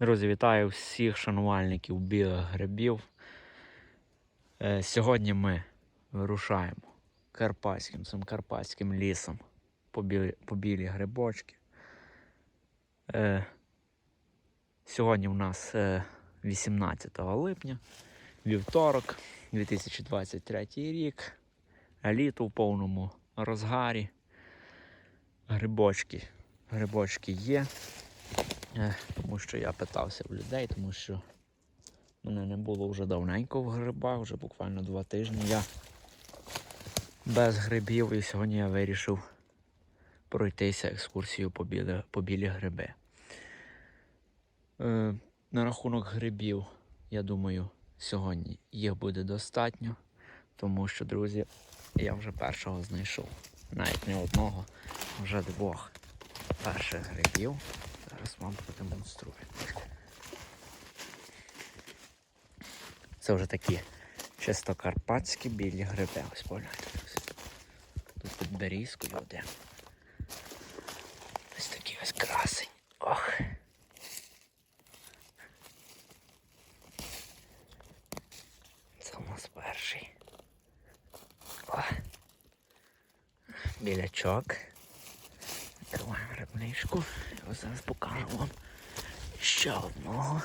Друзі, вітаю всіх шанувальників білих грибів. Е, Сьогодні ми вирушаємо карпатським цим карпатським лісом по білі, по білі грибочки. Е, Сьогодні у нас е, 18 липня, вівторок, 2023 рік. Літо в повному розгарі. Грибочки. Грибочки є. Тому що я питався в людей, тому що мене не було вже давненько в грибах, вже буквально два тижні я без грибів і сьогодні я вирішив пройтися екскурсію по білі, по білі гриби. Е, на рахунок грибів, я думаю, сьогодні їх буде достатньо, тому що, друзі, я вже першого знайшов. Навіть не одного, вже двох перших грибів. Зараз вам продемонструю. Це вже такі чисто карпатські білі гриби. Ось погляньте. Тут під берізкою один. Ось такий ось красень. Ох. Це у нас перший. О. Білячок. Відкриваємо грибничку. Зараз покажу вам ще одного,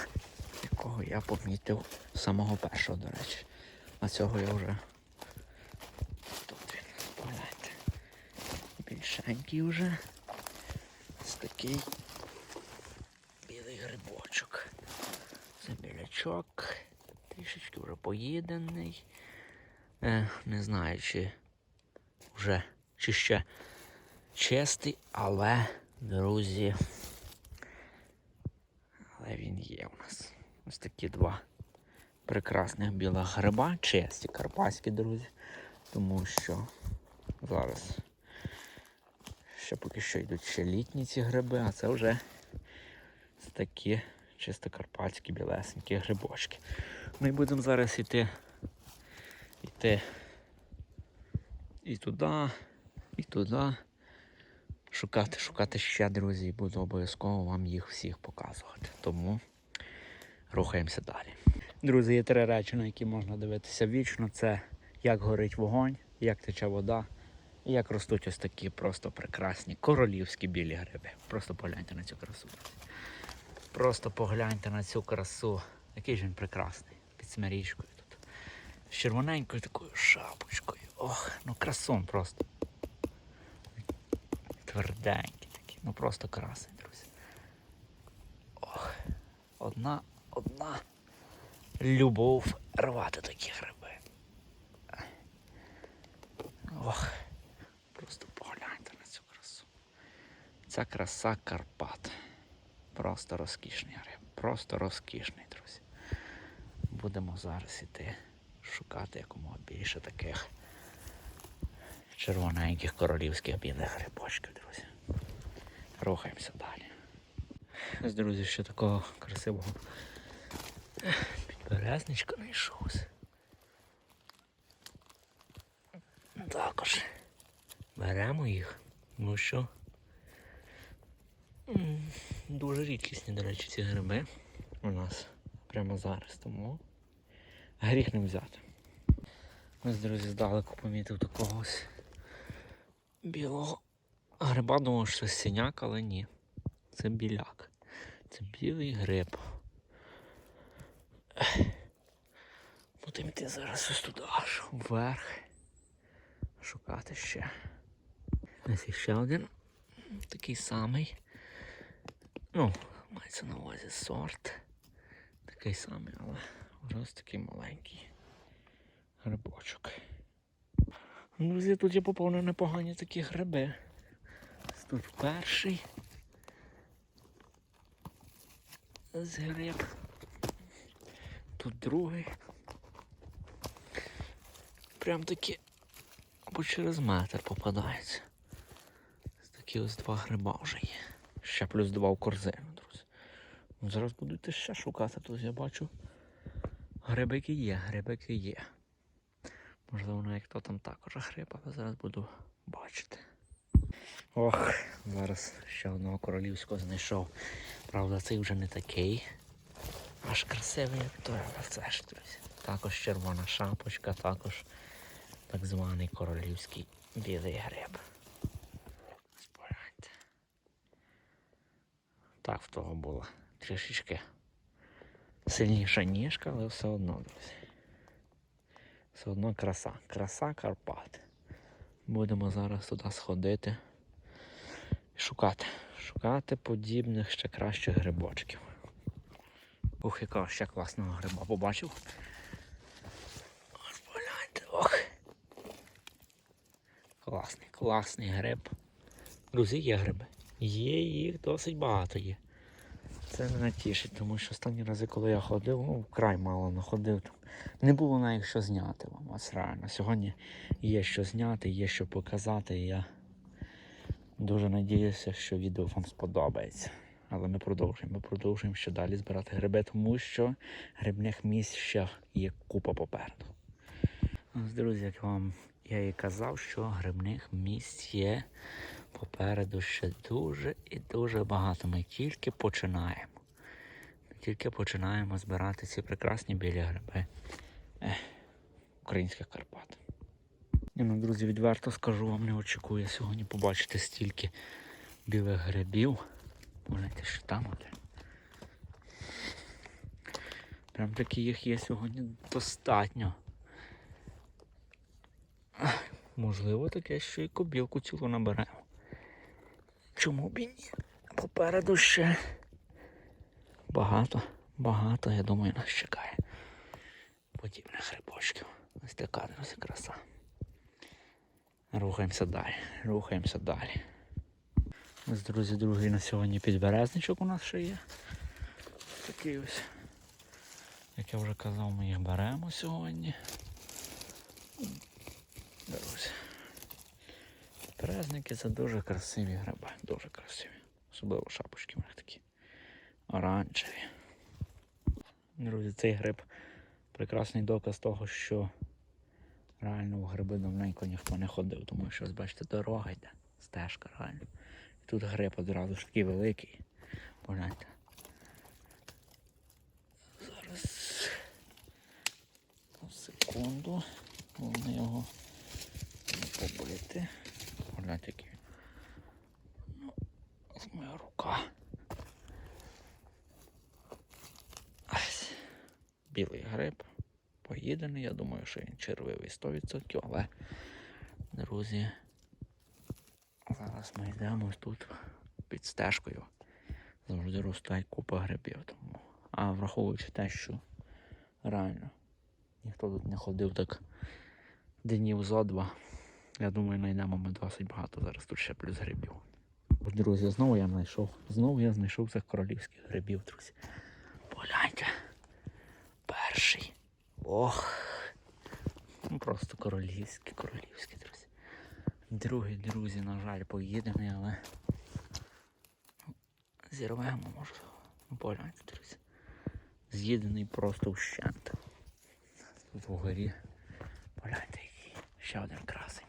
якого я помітив з самого першого, до речі. А цього я вже тут він, погляньте. Більшенький вже. Ось такий білий грибочок. Це білячок. Трішечки вже поїдений. Е, не знаю, чи вже чи ще чистий, але, друзі, але він є у нас. Ось такі два прекрасних білих гриба, чисті карпатські, друзі. Тому що зараз ще поки що йдуть ще літні ці гриби, а це вже такі чисто карпатські білесенькі грибочки. Ми будемо зараз йти, йти і туди, і туди. Шукати, шукати ще, друзі, і буду обов'язково вам їх всіх показувати. Тому рухаємося далі. Друзі, є три речі, на які можна дивитися вічно. Це як горить вогонь, як тече вода, і як ростуть ось такі просто прекрасні королівські білі гриби. Просто погляньте на цю красу. Просто погляньте на цю красу. Який ж він прекрасний. Під смирічкою тут. З червоненькою такою шапочкою. Ох, ну красун просто. Тверденький такий. Ну просто красень, друзі. Ох, одна, одна любов рвати такі гриби. Ох, просто погляньте на цю красу. Ця краса Карпат. Просто розкішний гриб. Просто розкішний, друзі. Будемо зараз іти шукати якомога більше таких червоненьких королівських білих грибочків, друзі. Рухаємося далі. Ось, друзі, ще такого красивого підберезничка знайшовся. Також беремо їх. Ну що? Дуже рідкісні, до речі, ці гриби у нас прямо зараз, тому гріх не взяти. Ось, друзі, здалеку помітив такого ось білого гриба, думав, що це синяк, але ні. Це біляк. Це білий гриб. Будемо йти зараз ось туди аж вверх. Шукати ще. Ось ще один такий самий. Ну, мається на увазі сорт. Такий самий, але вже такий маленький грибочок. Друзі, тут є поповнено непогані такі гриби. Тут перший. З гриб. Тут другий. Прям такі або через метр попадаються. Ось такі ось два гриба вже є. Ще плюс два в корзину, друзі. Ну, Зараз буду йти ще шукати, тут я бачу. Грибики є, грибики є. Можливо, навіть хто там також але зараз буду бачити. Ох, зараз ще одного королівського знайшов. Правда, цей вже не такий Аж красивий як той, але це ж друзі. Також червона шапочка, також так званий королівський білий гриб. Ось. Так в того була трішечки сильніша ніжка, але все одно, друзі. Все одно краса. Краса Карпат. Будемо зараз туди сходити і шукати. Шукати подібних ще кращих грибочків. Ух, якого ще класного гриба побачив. Ось погляньте, ох. Класний, класний гриб. Друзі, є гриби. Є їх досить багато є. Це мене тішить, тому що останні рази, коли я ходив, ну, вкрай мало находив. Там. Не було навіть що зняти вам. Ось реально. Сьогодні є що зняти, є що показати. Я дуже надіюся, що відео вам сподобається. Але ми продовжуємо. Ми продовжуємо ще далі збирати гриби, тому що грибних місць ще є купа попереду. Друзі, як вам я і казав, що грибних місць є попереду ще дуже і дуже багато. Ми тільки починаємо. Ми тільки починаємо збирати ці прекрасні білі гриби Ех, українських Карпат. Ні, ну, друзі, відверто скажу вам, не очікую сьогодні побачити стільки білих грибів. Погляньте, що там один. Прям таки їх є сьогодні достатньо. Можливо, таке, що і кобілку цілу наберемо. Чому б і ні? Попереду ще багато, багато, я думаю, нас чекає. Подібних грибочків. Ось така, друзі, краса. Рухаємося далі, рухаємося далі. Ось, друзі, другий на сьогодні підберезничок у нас ще є. Такий ось. Як я вже казав, ми їх беремо сьогодні. Друзі. Це дуже красиві гриби, дуже красиві. Особливо шапочки у них такі оранжеві. Друзі, цей гриб прекрасний доказ того, що реально у гриби давненько ніхто не ходив, тому що ось бачите, дорога йде, стежка реально. І тут гриб одразу ж такий великий. Погляньте. Зараз. Секунду. Головне його не побити. Погляньте, який. він. Ну, ось моя рука. Ось. Білий гриб. Поїдений, я думаю, що він червивий 100%, але, друзі, зараз ми йдемо тут під стежкою. Завжди ростає купа грибів. Тому. А враховуючи те, що реально ніхто тут не ходив так днів зо два. Я думаю, знайдемо ми досить багато зараз тут ще плюс грибів. Друзі, знову я знайшов. Знову я знайшов цих королівських грибів, друзі. Погляньте. Ох. Ну просто королівські, королівські, друзі. Другий, друзі, на жаль, поїдений, але зірвемо, може. Ну, погляньте, друзі. З'їдений просто вщент. Тут вгорі. Погляньте, який. Ще один красень.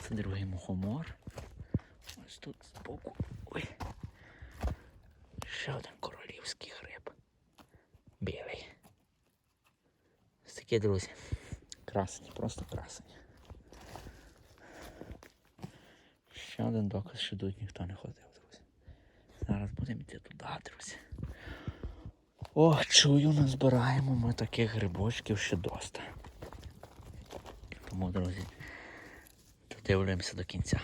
Це другий мухомор. Ось тут збоку. Ой. Ще один королівський гриб. Білий. Такі, друзі. Красені, просто красені. Ще один доказ, що тут ніхто не ходив, друзі. Зараз будемо йти туди, друзі. О, чую, назбираємо ми таких грибочків ще доста. Тому, друзі, додивлюємося до кінця.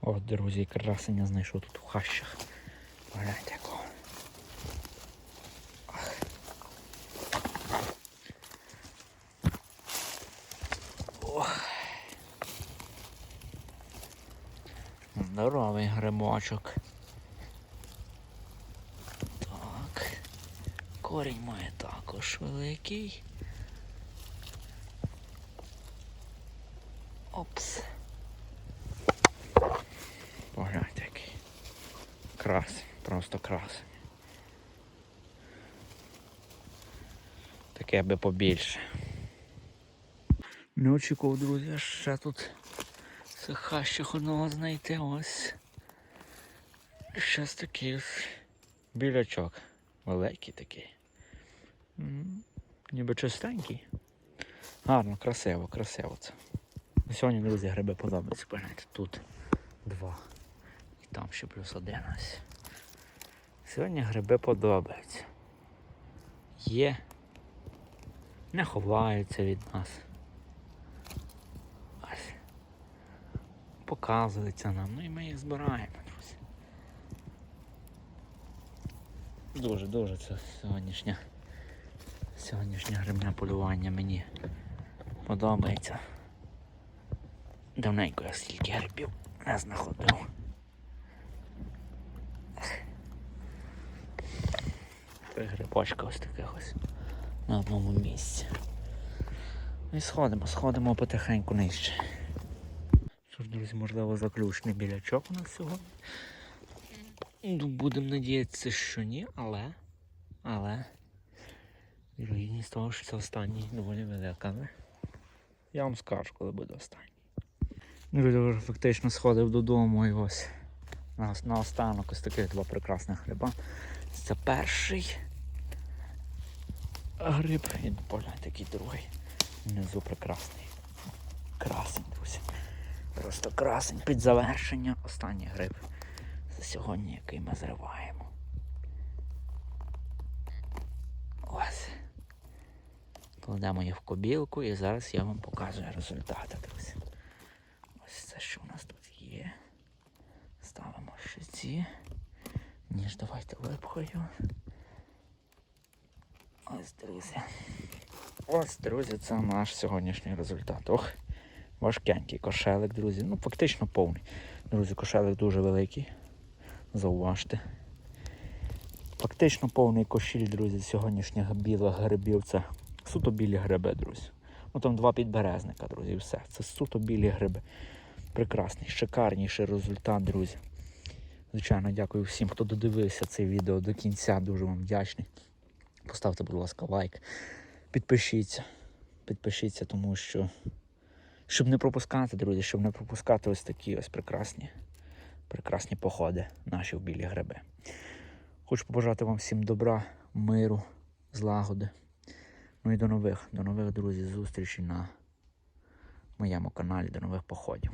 О, друзі, красення знайшов тут у хащах. Погляньте якого. Ох. Здоровий грибочок. Так. Корінь має також великий. Опс. Погляньте який. Красень, просто красень. Таке би побільше. Не очікував, друзі, ще тут цих хащах одного знайти ось. Щось такий білячок. Великий такий. Ніби чистенький. Гарно, красиво, красиво це. Ну, Сьогодні, друзі, гриби подобаються. Погляньте, тут два. І там ще плюс один ось. Сьогодні гриби подобаються. Є. Не ховаються від нас. Ось. Показуються нам. Ну і ми їх збираємо, друзі. Дуже, дуже це сьогоднішнє. Сьогоднішнє грибне полювання мені подобається. Давненько я стільки грибів не знаходив. Три грибочка ось таких ось на одному місці. І сходимо, сходимо потихеньку нижче. Що ж, друзі, можливо, заключний білячок у нас сьогодні. Ну, будемо надіятися, що ні, але. Але. Вірогідність того, що це останній доволі велика. Я вам скажу, коли буде останній. Друзі, вже фактично сходив додому і ось на, на останок ось таких два прекрасних гриба. Це перший гриб і погляньте, який другий. Внизу прекрасний. Красень, друзі. Просто красень під завершення. Останній гриб сьогодні, який ми зриваємо. Ось. Кладемо їх в кобілку і зараз я вам показую результати, друзі. Ось це, що у нас тут є. Ставимо ще ці. Ніж давайте випхаю. Ось, друзі. Ось, друзі, це наш сьогоднішній результат. Ох, важкенький кошелик, друзі. Ну, фактично повний. Друзі, кошелик дуже великий. Зауважте. Фактично повний кошіль, друзі, сьогоднішніх білих грибів. Це суто білі гриби, друзі. Ну там два підберезника, друзі, і все. Це суто білі гриби. Прекрасний, шикарніший результат, друзі. Звичайно, дякую всім, хто додивився це відео до кінця. Дуже вам вдячний. Поставте, будь ласка, лайк. Підпишіться. Підпишіться, тому що. Щоб не пропускати, друзі, щоб не пропускати ось такі ось прекрасні, прекрасні походи наші в білі гриби. Хочу побажати вам всім добра, миру, злагоди. Ну і до нових, до нових, друзі, зустрічей на моєму каналі, до нових походів.